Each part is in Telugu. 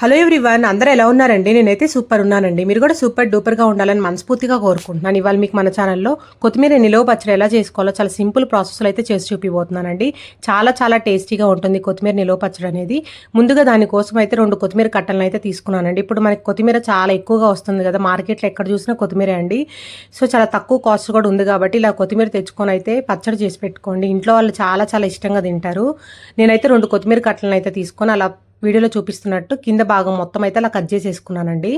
హలో ఎవ్రీవన్ అందరూ ఎలా ఉన్నారండి? నేనైతే సూపర్ ఉన్నానండి. మీరు కూడా సూపర్ డూపర్గా ఉండాలని మనస్ఫూర్తిగా కోరుకుంటున్నాను. ఇవాళ మీకు మన ఛానల్లో కొత్తిమీర నిలువ పచ్చడి ఎలా చేసుకోవాలో చాలా సింపుల్ ప్రాసెస్లో అయితే చేసి చూపిపోతున్నానండి చాలా చాలా టేస్టీగా ఉంటుంది కొత్తిమీర నిలువ పచ్చడి అనేది. ముందుగా దానికోసం అయితే రెండు కొత్తిమీర కట్టలను అయితే తీసుకున్నానండి. ఇప్పుడు మనకి కొత్తిమీర చాలా ఎక్కువగా వస్తుంది కదా మార్కెట్లో ఎక్కడ చూసినా కొత్తిమీర అండి. సో చాలా తక్కువ కాస్ట్ కూడా ఉంది కాబట్టి ఇలా కొత్తిమీర తెచ్చుకొని అయితే పచ్చడి చేసి పెట్టుకోండి. ఇంట్లో వాళ్ళు చాలా చాలా ఇష్టంగా తింటారు. నేనైతే రెండు కొత్తిమీర కట్టలను అయితే తీసుకొని అలా వీడియోలో చూపిస్తున్నట్టు కింద భాగం మొత్తం అయితే అలా కట్ చేసేసుకున్నానండి.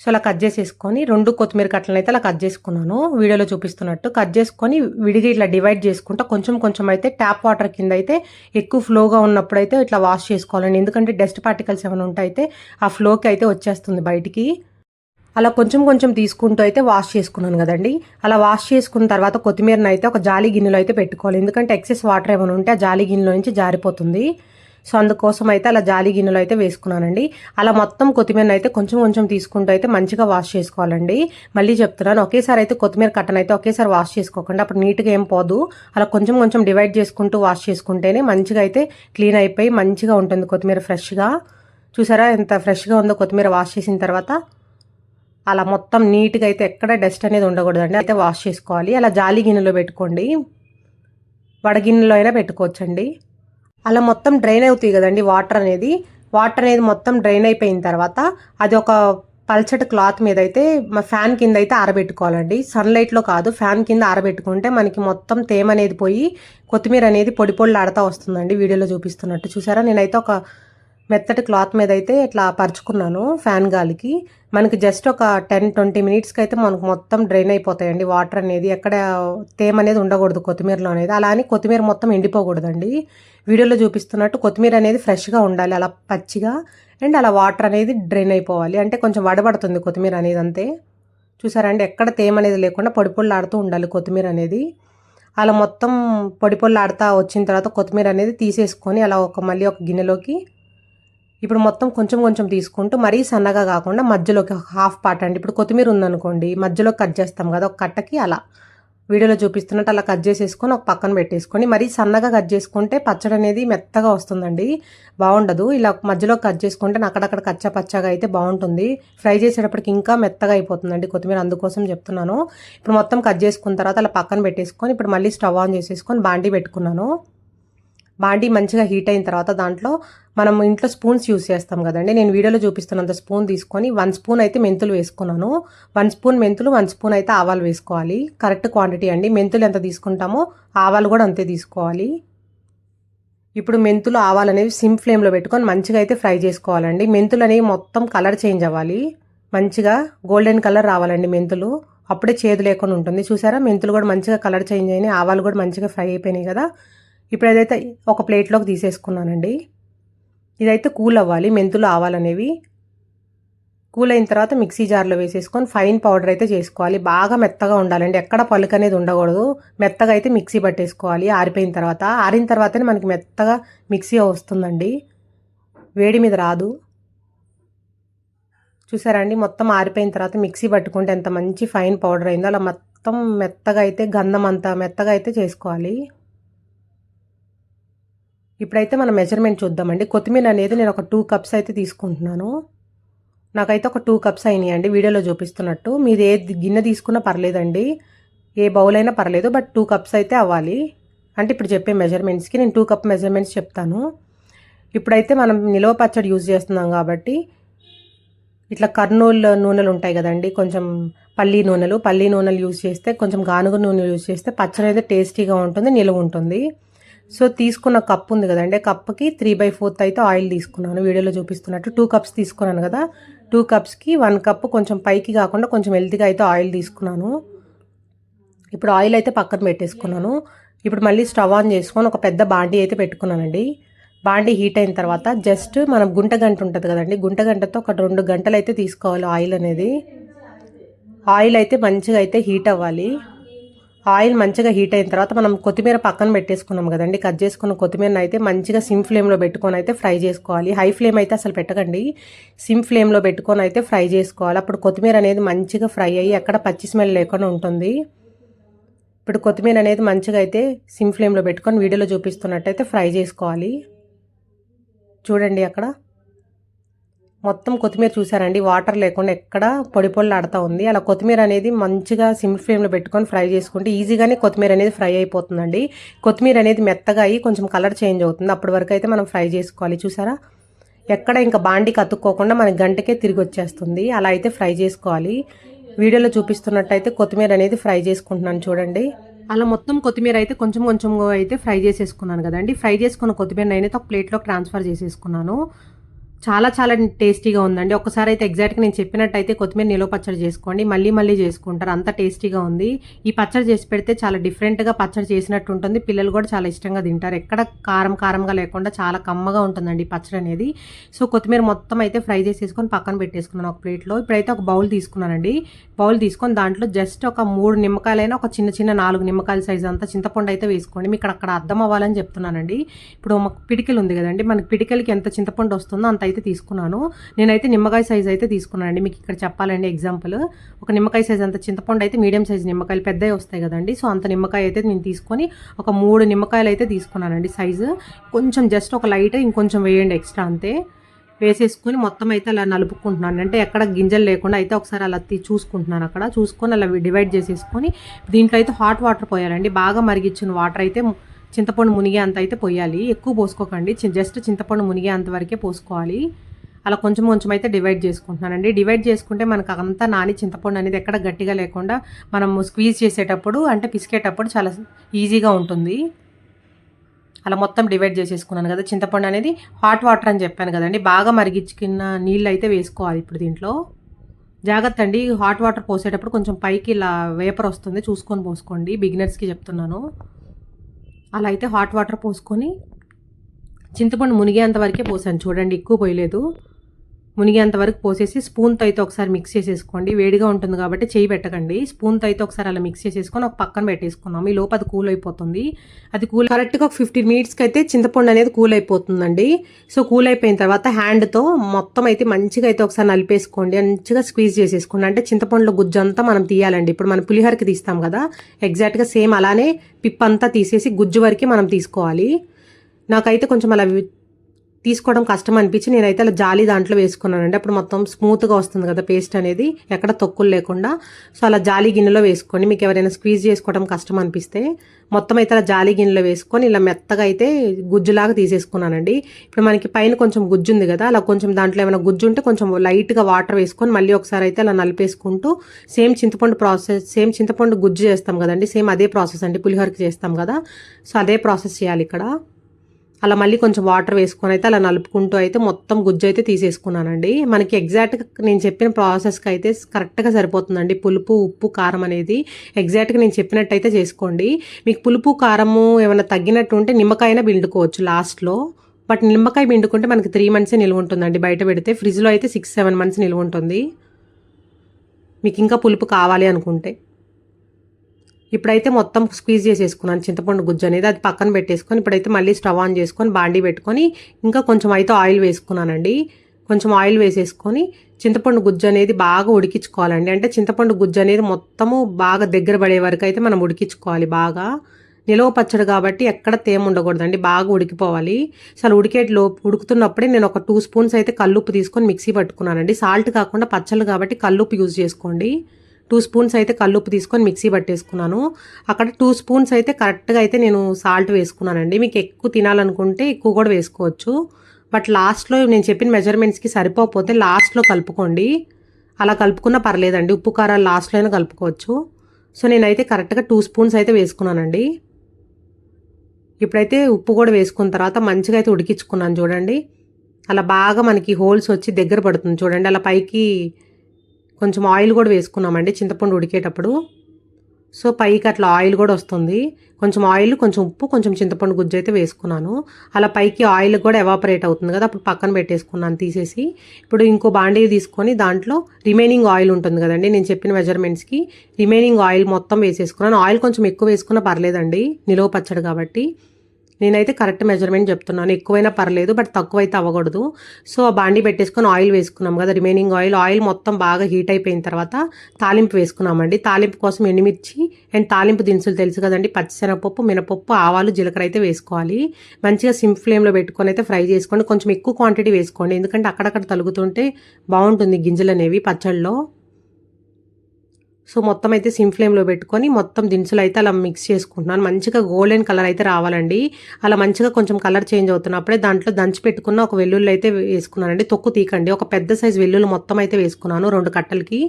సో అలా కట్ చేసేసుకొని రెండు కొత్తిమీర కట్టలను అయితే అలా కట్ చేసుకున్నాను. వీడియోలో చూపిస్తున్నట్టు కట్ చేసుకొని విడిగా ఇట్లా డివైడ్ చేసుకుంటా కొంచెం కొంచెం అయితే ట్యాప్ వాటర్ కింద అయితే ఎక్కువ ఫ్లోగా ఉన్నప్పుడు అయితే ఇట్లా వాష్ చేసుకోవాలండి. ఎందుకంటే డస్ట్ పార్టికల్స్ ఏమైనా ఉంటే అయితే ఆ ఫ్లోకి అయితే వచ్చేస్తుంది బయటికి. అలా కొంచెం కొంచెం తీసుకుంటూ అయితే వాష్ చేసుకున్నాను కదండి. అలా వాష్ చేసుకున్న తర్వాత కొత్తిమీరని అయితే ఒక జాలి గిన్నెలో అయితే పెట్టుకోవాలి. ఎందుకంటే ఎక్సెస్ వాటర్ ఏమైనా ఉంటే ఆ జాలి గిన్నెలో నుంచి జారిపోతుంది. సో అందుకోసం అయితే అలా జాలి గిన్నెలో అయితే వేసుకున్నానండి. అలా మొత్తం కొత్తిమీర అయితే కొంచెం కొంచెం తీసుకుంటూ అయితే మంచిగా వాష్ చేసుకోవాలండి. మళ్ళీ చెప్తున్నాను ఒకేసారి అయితే కొత్తిమీర కట్టను అయితే ఒకేసారి వాష్ చేసుకోకుండా. అప్పుడు నీట్గా ఏం పోదు. అలా కొంచెం కొంచెం డివైడ్ చేసుకుంటూ వాష్ చేసుకుంటేనే మంచిగా అయితే క్లీన్ అయిపోయి మంచిగా ఉంటుంది కొత్తిమీర ఫ్రెష్గా. చూసారా ఎంత ఫ్రెష్గా ఉందో కొత్తిమీర వాష్ చేసిన తర్వాత. అలా మొత్తం నీట్గా అయితే ఎక్కడ డస్ట్ అనేది ఉండకూడదండి. అయితే వాష్ చేసుకోవాలి. అలా జాలి గిన్నెలో పెట్టుకోండి. వడగిన్నెలో అయినా పెట్టుకోవచ్చండి. అలా మొత్తం డ్రైన్ అవుతాయి కదండి వాటర్ అనేది. వాటర్ అనేది మొత్తం డ్రైన్ అయిపోయిన తర్వాత అది ఒక పల్చటి క్లాత్ మీద అయితే మా ఫ్యాన్ కింద అయితే ఆరబెట్టుకోవాలండి. సన్లైట్లో కాదు ఫ్యాన్ కింద ఆరబెట్టుకుంటే మనకి మొత్తం తేమ అనేది పోయి కొత్తిమీర అనేది పొడి ఆడతా వస్తుందండి వీడియోలో చూపిస్తున్నట్టు. చూసారా? నేనైతే ఒక మెత్తటి క్లాత్ మీద అయితే ఇట్లా పరుచుకున్నాను ఫ్యాన్ గాలికి. మనకి జస్ట్ ఒక టెన్ ట్వంటీ మినిట్స్కి అయితే మనకు మొత్తం డ్రైన్ అయిపోతాయండి వాటర్ అనేది. ఎక్కడ తేమ అనేది ఉండకూడదు కొత్తిమీరలో అనేది. అలా అని కొత్తిమీర మొత్తం ఎండిపోకూడదండి. వీడియోలో చూపిస్తున్నట్టు కొత్తిమీర అనేది ఫ్రెష్గా ఉండాలి. అలా పచ్చిగా అండ్ అలా వాటర్ అనేది డ్రైన్ అయిపోవాలి. అంటే కొంచెం వడబడుతుంది కొత్తిమీర అనేది అంతే. చూసారండి? ఎక్కడ తేమ అనేది లేకుండా పొడి పొళ్ళాడుతూ ఉండాలి కొత్తిమీర అనేది. అలా మొత్తం పొడి పొళ్ళాడుతూ వచ్చిన తర్వాత కొత్తిమీర అనేది తీసేసుకొని అలా ఒక మళ్ళీ ఒక గిన్నెలోకి ఇప్పుడు మొత్తం కొంచెం కొంచెం తీసుకుంటూ మరీ సన్నగా కాకుండా మధ్యలోకి హాఫ్ పార్ట్ అండి. ఇప్పుడు కొత్తిమీర ఉందనుకోండి మధ్యలో కట్ చేస్తాం కదా ఒక కట్టకి అలా. వీడియోలో చూపిస్తున్నట్టు అలా కట్ చేసేసుకొని ఒక పక్కన పెట్టేసుకొని మరీ సన్నగా కట్ చేసుకుంటే పచ్చడి అనేది మెత్తగా వస్తుందండి. బాగుండదు. ఇలా మధ్యలో కట్ చేసుకుంటే అక్కడక్కడ కచ్చా పచ్చగా అయితే బాగుంటుంది. ఫ్రై చేసేటప్పటికి ఇంకా మెత్తగా అయిపోతుందండి కొత్తిమీర అందుకోసం చెప్తున్నాను. ఇప్పుడు మొత్తం కట్ చేసుకున్న తర్వాత అలా పక్కన పెట్టేసుకొని ఇప్పుడు మళ్ళీ స్టవ్ ఆన్ చేసేసుకొని బాండీ పెట్టుకున్నాను. బాండీ మంచిగా హీట్ అయిన తర్వాత దాంట్లో మనం ఇంట్లో స్పూన్స్ యూస్ చేస్తాం కదండి. నేను వీడియోలో చూపిస్తున్నంత స్పూన్ తీసుకొని వన్ స్పూన్ అయితే మెంతులు వేసుకున్నాను. వన్ స్పూన్ మెంతులు వన్ స్పూన్ అయితే ఆవాలు వేసుకోవాలి. కరెక్ట్ క్వాంటిటీ అండి. మెంతులు ఎంత తీసుకుంటామో ఆవాలు కూడా అంతే తీసుకోవాలి. ఇప్పుడు మెంతులు ఆవాలు అనేవి సిమ్ ఫ్లేమ్లో పెట్టుకొని మంచిగా అయితే ఫ్రై చేసుకోవాలండి. మెంతులు అనేవి మొత్తం కలర్ చేంజ్ అవ్వాలి. మంచిగా గోల్డెన్ కలర్ రావాలండి మెంతులు. అప్పుడే చేదు లేకుండా ఉంటుంది. చూసారా? మెంతులు కూడా మంచిగా కలర్ చేంజ్ అయినాయి. ఆవాలు కూడా మంచిగా ఫ్రై అయిపోయినాయి కదా. ఇప్పుడు ఏదైతే ఒక ప్లేట్లోకి తీసేసుకున్నానండి ఇదైతే కూల్ అవ్వాలి మెంతులు ఆవాలనేవి. కూల్ అయిన తర్వాత మిక్సీ జార్లో వేసేసుకొని ఫైన్ పౌడర్ అయితే చేసుకోవాలి. బాగా మెత్తగా ఉండాలండి. ఎక్కడ పలుకు అనేది ఉండకూడదు. మెత్తగా అయితే మిక్సీ పట్టేసుకోవాలి. ఆరిపోయిన తర్వాత ఆరిన తర్వాతనే మనకి మెత్తగా మిక్సీ వస్తుందండి. వేడి మీద రాదు. చూసారండి మొత్తం ఆరిపోయిన తర్వాత మిక్సీ పట్టుకుంటే ఎంత మంచి ఫైన్ పౌడర్ అయిందో. అలా మొత్తం మెత్తగా అయితే గంధం అంత మెత్తగా అయితే చేసుకోవాలి. ఇప్పుడైతే మనం మెజర్మెంట్ చూద్దామండి. కొత్తిమీర అనేది నేను ఒక టూ కప్స్ అయితే తీసుకుంటున్నాను. నాకైతే ఒక టూ కప్స్ అయినాయి అండి వీడియోలో చూపిస్తున్నట్టు. మీరు ఏ గిన్నె తీసుకున్నా పర్లేదండి. ఏ బౌల్ అయినా పర్లేదు బట్ టూ కప్స్ అయితే అవ్వాలి. అంటే ఇప్పుడు చెప్పే మెజర్మెంట్స్కి నేను టూ కప్ మెజర్మెంట్స్ చెప్తాను. ఇప్పుడైతే మనం నిలవ పచ్చడి యూజ్ చేస్తున్నాం కాబట్టి ఇట్లా కర్నూలు నూనెలు ఉంటాయి కదండి. కొంచెం పల్లీ నూనెలు. పల్లీ నూనెలు యూజ్ చేస్తే కొంచెం గానుగ నూనె యూజ్ చేస్తే పచ్చడి అయితే టేస్టీగా ఉంటుంది నిలువ ఉంటుంది. సో తీసుకున్న కప్ ఉంది కదండి. కప్కి త్రీ బై ఫోర్త్ అయితే ఆయిల్ తీసుకున్నాను. వీడియోలో చూపిస్తున్నట్టు టూ కప్స్ తీసుకున్నాను కదా. టూ కప్స్కి వన్ కప్ కొంచెం పైకి కాకుండా కొంచెం హెల్తీగా అయితే ఆయిల్ తీసుకున్నాను. ఇప్పుడు ఆయిల్ అయితే పక్కన పెట్టేసుకున్నాను. ఇప్పుడు మళ్ళీ స్టవ్ ఆన్ చేసుకొని ఒక పెద్ద బాండీ అయితే పెట్టుకున్నానండి. బాండీ హీట్ అయిన తర్వాత జస్ట్ మనం గుంట గంట ఉంటుంది కదండి. గుంట గంటతో ఒక రెండు గంటలు అయితే తీసుకోవాలి ఆయిల్ అనేది. ఆయిల్ అయితే మంచిగా అయితే హీట్ అవ్వాలి. ఆయిల్ మంచిగా హీట్ అయిన తర్వాత మనం కొత్తిమీర పక్కన పెట్టేసుకున్నాం కదండి. కట్ చేసుకున్న కొత్తిమీరని అయితే మంచిగా సిమ్ ఫ్లేమ్లో పెట్టుకొని అయితే ఫ్రై చేసుకోవాలి. హై ఫ్లేమ్ అయితే అసలు పెట్టకండి. సిమ్ ఫ్లేమ్లో పెట్టుకొని అయితే ఫ్రై చేసుకోవాలి. అప్పుడు కొత్తిమీర అనేది మంచిగా ఫ్రై అయ్యి ఎక్కడ పచ్చి స్మెల్ లేకుండా ఉంటుంది. ఇప్పుడు కొత్తిమీర అనేది మంచిగా అయితే సిమ్ ఫ్లేమ్లో పెట్టుకొని వీడియోలో చూపిస్తున్నట్టయితే ఫ్రై చేసుకోవాలి. చూడండి అక్కడ. మొత్తం కొత్తిమీర చూసారండి. వాటర్ లేకుండా ఎక్కడ పొడి పొడి ఉంది. అలా కొత్తిమీర అనేది మంచిగా సిమ్ ఫ్లేమ్లో పెట్టుకొని ఫ్రై చేసుకుంటే ఈజీగానే కొత్తిమీర అనేది ఫ్రై అయిపోతుందండి. కొత్తిమీర అనేది మెత్తగా అయ్యి కొంచెం కలర్ చేంజ్ అవుతుంది. అప్పటి వరకు అయితే మనం ఫ్రై చేసుకోవాలి. చూసారా? ఎక్కడ ఇంకా బాండికి అతుక్కోకుండా మనకి గంటకే తిరిగి వచ్చేస్తుంది. అలా అయితే ఫ్రై చేసుకోవాలి. వీడియోలో చూపిస్తున్నట్టయితే కొత్తిమీర అనేది ఫ్రై చేసుకుంటున్నాను చూడండి. అలా మొత్తం కొత్తిమీర అయితే కొంచెం కొంచెం అయితే ఫ్రై చేసేసుకున్నాను కదండి. ఫ్రై చేసుకున్న కొత్తిమీర నేనైతే ఒక ప్లేట్లో ట్రాన్స్ఫర్ చేసేసుకున్నాను. చాలా చాలా టేస్టీగా ఉందండి. ఒకసారి అయితే ఎగ్జాక్ట్గా నేను చెప్పినట్టయితే కొత్తిమీర నిలువ పచ్చడి చేసుకోండి. మళ్ళీ మళ్ళీ చేసుకుంటారు. అంత టేస్టీగా ఉంది. ఈ పచ్చడి చేసి పెడితే చాలా డిఫరెంట్గా పచ్చడి చేసినట్టు ఉంటుంది. పిల్లలు కూడా చాలా ఇష్టంగా తింటారు. ఎక్కడ కారం కారంగా లేకుండా చాలా కమ్మగా ఉంటుందండి ఈ పచ్చడి అనేది. సో కొత్తిమీర మొత్తం అయితే ఫ్రై చేసేసుకొని పక్కన పెట్టేసుకున్నాను ఒక ప్లేట్లో. ఇప్పుడైతే ఒక బౌల్ తీసుకున్నానండి. బౌల్ తీసుకొని దాంట్లో జస్ట్ ఒక మూడు నిమ్మకాయలైనా ఒక చిన్న చిన్న నాలుగు నిమ్మకాయల సైజ్ అంతా చింతపండు అయితే వేసుకోండి. మీకు అక్కడ అర్థం అవ్వాలని చెప్తున్నానండి. ఇప్పుడు ఒక పిడికెలు ఉంది కదండి. మనకి పిడికలకి ఎంత చింతపండు వస్తుందో అంత అయితే తీసుకున్నాను. నేనైతే నిమ్మకాయ సైజ్ అయితే తీసుకున్నానండి. మీకు ఇక్కడ చెప్పాలండి ఎగ్జాంపుల్ ఒక నిమ్మకాయ సైజ్ అంత చింతపండు అయితే మీడియం సైజ్ నిమ్మకాయలు పెద్దవి వస్తాయి కదండి. సో అంత నిమ్మకాయ అయితే నేను తీసుకొని ఒక మూడు నిమ్మకాయలు అయితే తీసుకున్నానండి సైజు కొంచెం జస్ట్ ఒక లైట్ ఇంకొంచెం వేయండి ఎక్స్ట్రా అంతే. వేసేసుకొని మొత్తం అయితే అలా నలుపుకుంటున్నాను. అంటే ఎక్కడ గింజలు లేకుండా అయితే ఒకసారి అలా తీ చూసుకుంటున్నాను అక్కడ. చూసుకొని అలా డివైడ్ చేసేసుకొని దీంట్లో అయితే హాట్ వాటర్ పోయాలండి. బాగా మరిగించిన వాటర్ అయితే చింతపండు మునిగే అంత అయితే పోయాలి. ఎక్కువ పోసుకోకండి. జస్ట్ చింతపండు మునిగే అంత వరకే పోసుకోవాలి. అలా కొంచెం కొంచెం అయితే డివైడ్ చేసుకుంటున్నానండి. డివైడ్ చేసుకుంటే మనకు అంతా నాని చింతపండు అనేది ఎక్కడ గట్టిగా లేకుండా మనం స్క్వీజ్ చేసేటప్పుడు అంటే పిసికేటప్పుడు చాలా ఈజీగా ఉంటుంది. అలా మొత్తం డివైడ్ చేసేసుకున్నాను కదా. చింతపండు అనేది హాట్ వాటర్ అని చెప్పాను కదండి. బాగా మరిగించుకున్న నీళ్ళు అయితే వేసుకోవాలి ఇప్పుడు దీంట్లో. జాగ్రత్త అండి. హాట్ వాటర్ పోసేటప్పుడు కొంచెం పైకి ఇలా వేపర్ వస్తుంది. చూసుకొని పోసుకోండి. బిగినర్స్కి చెప్తున్నాను. అలా అయితే హాట్ వాటర్ పోసుకొని చింతపండు మునిగేంత వరకే పోసాను. చూడండి ఎక్కువ పోయలేదు. మునిగేంత వరకు పోసేసి స్పూన్తో అయితే ఒకసారి మిక్స్ చేసేసుకోండి. వేడిగా ఉంటుంది కాబట్టి చేయి పెట్టకండి. స్పూన్తో అయితే ఒకసారి అలా మిక్స్ చేసేసుకొని ఒక పక్కన పెట్టేసుకున్నాం ఈ లోపు అది కూల్ అయిపోతుంది. అది కూల్ కరెక్ట్గా ఒక ఫిఫ్టీన్ మినిట్స్కి అయితే చింతపండు అనేది కూల్ అయిపోతుందండి. సో కూల్ అయిపోయిన తర్వాత హ్యాండ్తో మొత్తం అయితే మంచిగా అయితే ఒకసారి నలిపేసుకోండి. మంచిగా స్క్వీజ్ చేసేసుకోండి. అంటే చింతపండులో గుజ్జు అంతా మనం తీయాలండి. ఇప్పుడు మనం పులిహోరకి తీస్తాం కదా. ఎగ్జాక్ట్గా సేమ్ అలానే పిప్పంతా తీసేసి గుజ్జు వరకు మనం తీసుకోవాలి. నాకైతే కొంచెం అలా తీసుకోవడం కష్టం అనిపించి నేనైతే అలా జాలి దాంట్లో వేసుకున్నానండి. అప్పుడు మొత్తం స్మూత్గా వస్తుంది కదా పేస్ట్ అనేది. ఎక్కడ తొక్కులు లేకుండా. సో అలా జాలి గిన్నెలో వేసుకోండి మీకు ఎవరైనా స్క్వీజ్ చేసుకోవడం కష్టం అనిపిస్తే మొత్తం అయితే అలా జాలి గిన్నెలో వేసుకొని ఇలా మెత్తగా అయితే గుజ్జులాగా తీసేసుకున్నానండి. ఇప్పుడు మనకి పైన కొంచెం గుజ్జు ఉంది కదా అలా కొంచెం దాంట్లో ఏమైనా గుజ్జు ఉంటే కొంచెం లైట్గా వాటర్ వేసుకొని మళ్ళీ ఒకసారి అయితే అలా నలిపేసుకుంటూ సేమ్ చింతపండు ప్రాసెస్ సేమ్ చింతపండు గుజ్జు చేస్తాం కదండి. సేమ్ అదే ప్రాసెస్ అండి పులిహోరకి చేస్తాం కదా. సో అదే ప్రాసెస్ చేయాలి ఇక్కడ. అలా మళ్ళీ కొంచెం వాటర్ వేసుకొని అయితే అలా నలుపుకుంటూ అయితే మొత్తం గుజ్జు అయితే తీసేసుకున్నానండి. మనకి ఎగ్జాక్ట్గా నేను చెప్పిన ప్రాసెస్కి అయితే కరెక్ట్గా సరిపోతుందండి. పులుపు ఉప్పు కారం అనేది ఎగ్జాక్ట్గా నేను చెప్పినట్టయితే చేసుకోండి. మీకు పులుపు కారము ఏమైనా తగ్గినట్టు ఉంటే నిమ్మకాయన పిండుకోవచ్చు లాస్ట్లో బట్ నిమ్మకాయ పిండుకుంటే మనకి త్రీ మంత్సే నిల్వ ఉంటుందండి. బయట పెడితే ఫ్రిడ్జ్లో అయితే సిక్స్ సెవెన్ మంత్స్ నిల్వ ఉంటుంది. మీకు ఇంకా పులుపు కావాలి అనుకుంటే. ఇప్పుడైతే మొత్తం స్క్వీజ్ చేసేసుకున్నాను. చింతపండు గుజ్జు అనేది అది పక్కన పెట్టేసుకొని ఇప్పుడైతే మళ్ళీ స్టవ్ ఆన్ చేసుకొని బాండీ పెట్టుకొని ఇంకా కొంచెం అయితే ఆయిల్ వేసుకున్నానండి. కొంచెం ఆయిల్ వేసేసుకొని చింతపండు గుజ్జు అనేది బాగా ఉడికించుకోవాలండి. అంటే చింతపండు గుజ్జు అనేది మొత్తము బాగా దగ్గర పడే వరకు అయితే మనం ఉడికించుకోవాలి బాగా. నిలవ పచ్చడి కాబట్టి ఎక్కడ తేమ ఉండకూడదండి. బాగా ఉడికిపోవాలి. అసలు ఉడికే ఉడుకుతున్నప్పుడే నేను ఒక టూ స్పూన్స్ అయితే కల్లుప్పు తీసుకొని మిక్సీ పట్టుకున్నానండి. సాల్ట్ కాకుండా పచ్చళ్ళు కాబట్టి కల్లుప్పు యూజ్ చేసుకోండి. టూ స్పూన్స్ అయితే కల్లుప్పు తీసుకొని మిక్సీ పట్టేసుకున్నాను. అక్కడ టూ స్పూన్స్ అయితే కరెక్ట్గా అయితే నేను సాల్ట్ వేసుకున్నానండి. మీకు ఎక్కువ తినాలనుకుంటే ఎక్కువ కూడా వేసుకోవచ్చు. బట్ లాస్ట్లో నేను చెప్పిన మెజర్మెంట్స్కి సరిపోకపోతే లాస్ట్లో కలుపుకోండి. అలా కలుపుకున్నా పర్లేదండి. ఉప్పు కారాలు లాస్ట్లో అయినా కలుపుకోవచ్చు. సో నేనైతే కరెక్ట్గా టూ స్పూన్స్ అయితే వేసుకున్నానండి. ఇప్పుడైతే ఉప్పు కూడా వేసుకున్న తర్వాత మంచిగా అయితే ఉడికించుకున్నాను చూడండి. అలా బాగా మనకి హోల్స్ వచ్చి దగ్గర పడుతుంది చూడండి. అలా పైకి కొంచెం ఆయిల్ కూడా వేసుకున్నామండి చింతపండు ఉడికేటప్పుడు. సో పైకి అట్లా ఆయిల్ కూడా వస్తుంది. కొంచెం ఆయిల్ కొంచెం ఉప్పు కొంచెం చింతపండు గుజ్జు అయితే వేసుకున్నాను. అలా పైకి ఆయిల్ కూడా ఎవాపరేట్ అవుతుంది కదా అప్పుడు పక్కన పెట్టేసుకున్నాను తీసేసి. ఇప్పుడు ఇంకో బాండీ తీసుకొని దాంట్లో రిమైనింగ్ ఆయిల్ ఉంటుంది కదండి నేను చెప్పిన మెజర్మెంట్స్కి రిమైనింగ్ ఆయిల్ మొత్తం వేసేసుకున్నాను. ఆయిల్ కొంచెం ఎక్కువ వేసుకున్నా పర్లేదండి నిలువ పచ్చడి కాబట్టి. నేనైతే కరెక్ట్ మెజర్మెంట్ చెప్తున్నాను. ఎక్కువైనా పర్లేదు బట్ తక్కువ అయితే అవ్వకూడదు. సో ఆ బాండి పెట్టేసుకొని ఆయిల్ వేసుకున్నాం కదా రిమైనింగ్ ఆయిల్ ఆయిల్ మొత్తం బాగా హీట్ అయిపోయిన తర్వాత తాలింపు వేసుకున్నామండి. తాలింపు కోసం ఎండుమిర్చి అండ్ తాలింపు దినుసులు తెలుసు కదండి. పచ్చిశనగపప్పు మినపప్పు ఆవాలు జీలకర్ర అయితే వేసుకోవాలి. మంచిగా సిమ్ ఫ్లేమ్లో పెట్టుకొని అయితే ఫ్రై చేసుకోండి. కొంచెం ఎక్కువ క్వాంటిటీ వేసుకోండి. ఎందుకంటే అక్కడక్కడ తలుగుతుంటే బాగుంటుంది గింజలు అనేవి పచ్చళ్ళలో. సో మొత్తం అయితే సిమ్ ఫ్లేమ్లో పెట్టుకొని మొత్తం దినుసులు అయితే అలా మిక్స్ చేసుకుంటున్నాను. మంచిగా గోల్డెన్ కలర్ అయితే రావాలండి. అలా మంచిగా కొంచెం కలర్ చేంజ్ అవుతున్నప్పుడే దాంట్లో దంచి పెట్టుకున్న ఒక వెల్లుల్లి అయితే వేసుకున్నానండి. తొక్కు తీకండి. ఒక పెద్ద సైజు వెల్లుల్లి మొత్తం అయితే వేసుకున్నాను రెండు కట్టలకి.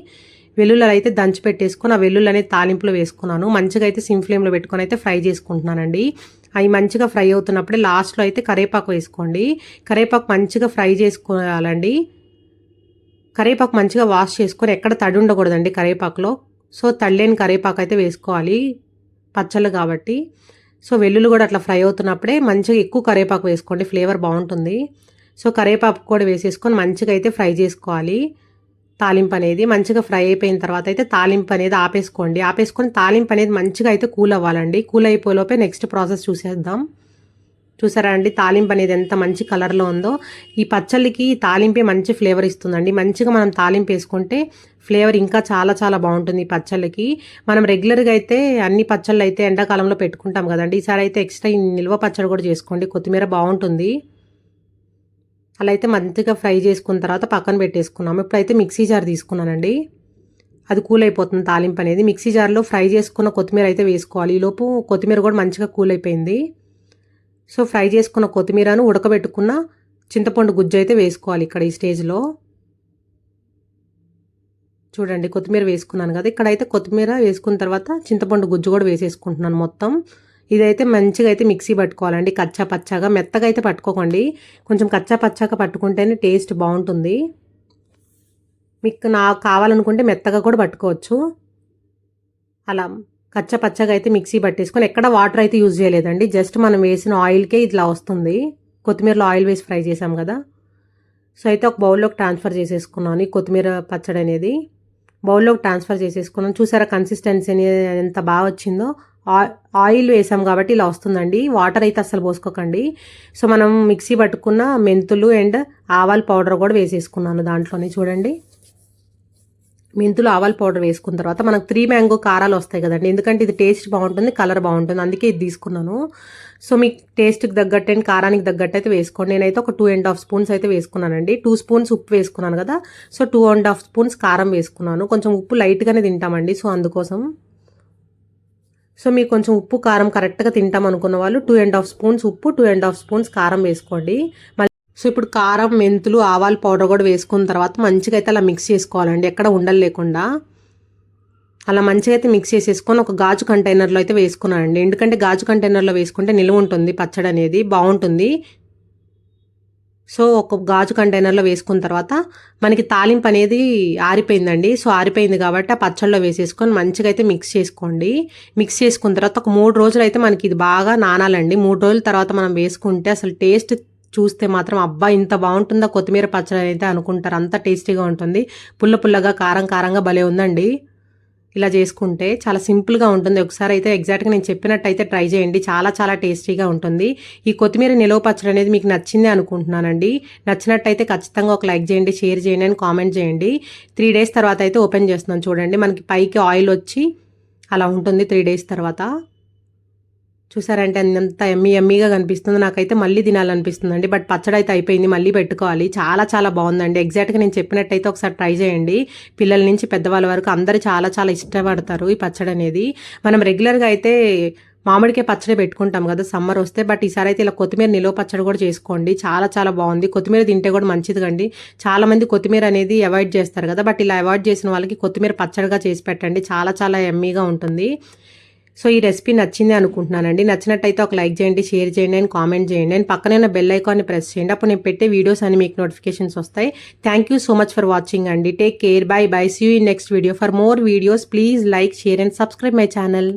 వెల్లుల్లి అయితే దంచి పెట్టేసుకొని ఆ వెల్లుల్లి అనేది తాలింపులో వేసుకున్నాను. మంచిగా అయితే సిమ్ ఫ్లేమ్లో పెట్టుకొని అయితే ఫ్రై చేసుకుంటున్నానండి. అవి మంచిగా ఫ్రై అవుతున్నప్పుడే లాస్ట్లో అయితే కరేపాకు వేసుకోండి. కరేపాకు మంచిగా ఫ్రై చేసుకోవాలండి. కరేపాకు మంచిగా వాష్ చేసుకొని ఎక్కడ తడి ఉండకూడదండి కరేపాకులో. సో తల్లేని కరివేపాకు అయితే వేసుకోవాలి పచ్చళ్ళు కాబట్టి. సో వెల్లుల్లి కూడా అట్లా ఫ్రై అవుతున్నప్పుడే మంచిగా ఎక్కువ కరివేపాకు వేసుకోండి ఫ్లేవర్ బాగుంటుంది. సో కరివేపాకు కూడా వేసేసుకొని మంచిగా అయితే ఫ్రై చేసుకోవాలి. తాలింపు అనేది మంచిగా ఫ్రై అయిపోయిన తర్వాత అయితే తాలింపు అనేది ఆపేసుకోండి. ఆపేసుకొని తాలింపు అనేది మంచిగా అయితే కూల్ అవ్వాలండి. కూల్ అయిపోయేలోపే నెక్స్ట్ ప్రాసెస్ చూసేద్దాం. చూసారా అండి? తాలింపు అనేది ఎంత మంచి కలర్లో ఉందో. ఈ పచ్చళ్ళకి తాలింపే మంచి ఫ్లేవర్ ఇస్తుందండి. మంచిగా మనం తాలింపు వేసుకుంటే ఫ్లేవర్ ఇంకా చాలా చాలా బాగుంటుంది ఈ పచ్చళ్ళకి. మనం రెగ్యులర్గా అయితే అన్ని పచ్చళ్ళు అయితే ఎండాకాలంలో పెట్టుకుంటాం కదండి. ఈసారి అయితే ఎక్స్ట్రా నిల్వ పచ్చడి కూడా చేసుకోండి. కొత్తిమీర బాగుంటుంది. అలా అయితే మంచిగా ఫ్రై చేసుకున్న తర్వాత పక్కన పెట్టేసుకున్నాము. ఇప్పుడైతే మిక్సీ జార్ తీసుకున్నానండి. అది కూల్ అయిపోతుంది తాలింపు అనేది. మిక్సీ జార్లో ఫ్రై చేసుకున్న కొత్తిమీర అయితే వేసుకోవాలి. ఈలోపు కొత్తిమీర కూడా మంచిగా కూల్ అయిపోయింది. సో ఫ్రై చేసుకున్న కొత్తిమీరను ఉడకబెట్టుకున్న చింతపండు గుజ్జు అయితే వేసుకోవాలి ఇక్కడ ఈ స్టేజ్లో. చూడండి కొత్తిమీర వేసుకున్నాను కదా ఇక్కడైతే కొత్తిమీర వేసుకున్న తర్వాత చింతపండు గుజ్జు కూడా వేసేసుకుంటున్నాను మొత్తం. ఇదైతే మంచిగా అయితే మిక్సీ పట్టుకోవాలండి కచ్చా పచ్చాగా. మెత్తగా అయితే పట్టుకోకండి కొంచెం కచ్చా పచ్చాగా పట్టుకుంటేనే టేస్ట్ బాగుంటుంది. మీకు నాకు కావాలనుకుంటే మెత్తగా కూడా పట్టుకోవచ్చు. అలా కచ్చా పచ్చగా అయితే మిక్సీ పట్టేసుకొని ఎక్కడ వాటర్ అయితే యూజ్ చేయలేదండి జస్ట్ మనం వేసిన ఆయిల్కే ఇట్లా వస్తుంది. కొత్తిమీరలో ఆయిల్ వేసి ఫ్రై చేసాం కదా. సో అయితే ఒక బౌల్లోకి ట్రాన్స్ఫర్ చేసేసుకున్నాను ఈ కొత్తిమీర పచ్చడి అనేది బౌల్లోకి ట్రాన్స్ఫర్ చేసేసుకున్నాం. చూసారా కన్సిస్టెన్సీ ఎంత బాగా వచ్చిందో? ఆయిల్ వేసాం కాబట్టి ఇలా వస్తుందండి. వాటర్ అయితే అసలు పోసుకోకండి. సో మనం మిక్సీ పట్టుకున్న మెంతులు అండ్ ఆవాల పౌడర్ కూడా వేసేసుకున్నాను దాంట్లోనే చూడండి. మెంతులు ఆవాల పౌడర్ వేసుకున్న తర్వాత మనకు త్రీ మ్యాంగో కారాలు వస్తాయి కదండి. ఎందుకంటే ఇది టేస్ట్ బాగుంటుంది కలర్ బాగుంటుంది. అందుకే ఇది తీసుకున్నాను. సో మీకు టేస్ట్కి తగ్గట్టు అండ్ కారానికి తగ్గట్టు అయితే వేసుకోండి. నేనైతే ఒక టూ అండ్ హాఫ్ స్పూన్స్ అయితే వేసుకున్నానండి. టూ స్పూన్స్ ఉప్పు వేసుకున్నాను కదా. So two and half spoons కారం వేసుకున్నాను. కొంచెం ఉప్పు లైట్గానే తింటామండి. సో అందుకోసం. సో మీకు కొంచెం ఉప్పు కారం కరెక్ట్గా తింటాం అనుకున్న వాళ్ళు టూ అండ్ హాఫ్ స్పూన్స్ ఉప్పు టూ అండ్ హాఫ్ స్పూన్స్ కారం వేసుకోండి. సో ఇప్పుడు కారం మెంతులు ఆవాల పౌడర్ కూడా వేసుకున్న తర్వాత మంచిగా అయితే అలా మిక్స్ చేసుకోవాలండి. ఎక్కడ ఉండలు లేకుండా. అలా మంచిగా అయితే మిక్స్ చేసేసుకొని ఒక గాజు కంటైనర్లో అయితే వేసుకున్నానండి. ఎందుకంటే గాజు కంటైనర్లో వేసుకుంటే నిల్వ ఉంటుంది పచ్చడి అనేది బాగుంటుంది. సో ఒక గాజు కంటైనర్లో వేసుకున్న తర్వాత మనకి తాలింపు అనేది ఆరిపోయిందండి. సో ఆరిపోయింది కాబట్టి ఆ పచ్చళ్ళలో వేసేసుకొని మంచిగా అయితే మిక్స్ చేసుకోండి. మిక్స్ చేసుకున్న తర్వాత ఒక మూడు రోజులు అయితే మనకి ఇది బాగా నానాలండి. మూడు రోజుల తర్వాత మనం వేసుకుంటే అసలు టేస్ట్ చూస్తే మాత్రం అబ్బా ఇంత బాగుంటుందా? కొత్తిమీర పచ్చడి అయితే అనుకుంటారు. అంత టేస్టీగా ఉంటుంది. పుల్ల పుల్లగా కారం కారంగా భలే ఉందండి. ఇలా చేసుకుంటే చాలా సింపుల్గా ఉంటుంది. ఒకసారి అయితే ఎగ్జాక్ట్గా నేను చెప్పినట్టయితే ట్రై చేయండి. చాలా చాలా టేస్టీగా ఉంటుంది. ఈ కొత్తిమీర నిలవ పచ్చడి అనేది మీకు నచ్చింది అనుకుంటున్నానండి. నచ్చినట్టయితే ఖచ్చితంగా ఒక లైక్ చేయండి షేర్ చేయండి అని కామెంట్ చేయండి. త్రీ డేస్ తర్వాత అయితే ఓపెన్ చేస్తున్నాను చూడండి. మనకి పైకి ఆయిల్ వచ్చి అలా ఉంటుంది. త్రీ డేస్ తర్వాత చూసారంటే అంత ఎమ్మీ ఎమ్మీగా కనిపిస్తుంది. నాకైతే మళ్ళీ తినాలనిపిస్తుందండి. బట్ పచ్చడి అయితే అయిపోయింది. మళ్ళీ పెట్టుకోవాలి. చాలా చాలా బాగుందండి. ఎగ్జాక్ట్గా నేను చెప్పినట్టయితే ఒకసారి ట్రై చేయండి. పిల్లల నుంచి పెద్దవాళ్ళ వరకు అందరూ చాలా చాలా ఇష్టపడతారు ఈ పచ్చడి అనేది. మనం రెగ్యులర్గా అయితే మామిడికాయ పచ్చడి పెట్టుకుంటాం కదా సమ్మర్ వస్తే. బట్ ఈసారి అయితే ఇలా కొత్తిమీర నిలువ పచ్చడి కూడా చేసుకోండి. చాలా చాలా బాగుంది. కొత్తిమీర తింటే కూడా మంచిది కండి. చాలా మంది కొత్తిమీర అనేది అవాయిడ్ చేస్తారు కదా. బట్ ఇలా అవాయిడ్ చేసిన వాళ్ళకి కొత్తిమీర పచ్చడిగా చేసి పెట్టండి. చాలా చాలా ఎమ్మీగా ఉంటుంది. సో ఈ రెసిపీ నచ్చింది అనుకుంటున్నానండి. నచ్చినట్టయితే ఒక లైక్ చేయండి షేర్ చేయండి అండ్ కామెంట్ చేయండి. అండ్ పక్కన బెల్ ఐకాన్ని ప్రెస్ చేయండి. అప్పుడు నేను పెట్టే వీడియోస్ అని మీకు నోటిఫికేషన్స్ వస్తాయి. Thank you so much for watching అండి. Take care bye bye see you in next video for more videos please like share and subscribe my channel